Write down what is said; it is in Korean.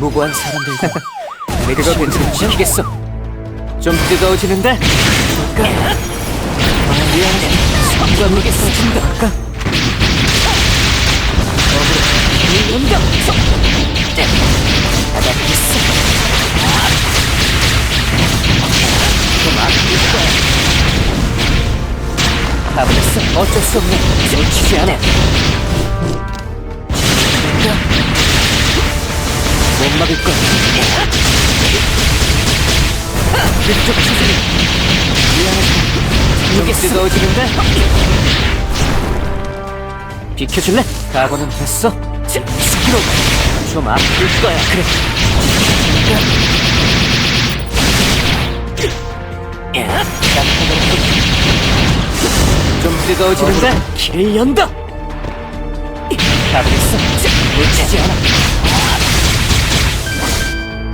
무고한 사람들과 내가 괜찮 지키겠어. 좀 뜨거워지는데? 미안해. 성과물이 써진다. 뭘까? 어그로 운동! 받아보겠어. 좀 아낄 거야. 가버렸어. 어쩔 수 없네. 놓치지 않아. 그쪽 주둥이. 미안해. 좀 뜨거워지는데? 비켜줄래? 각오는 됐어. 스키로 좀 아플 거야. 그래. 좀 뜨거워지는데? 길을 연다! 가보겠어. 놓치지 않아.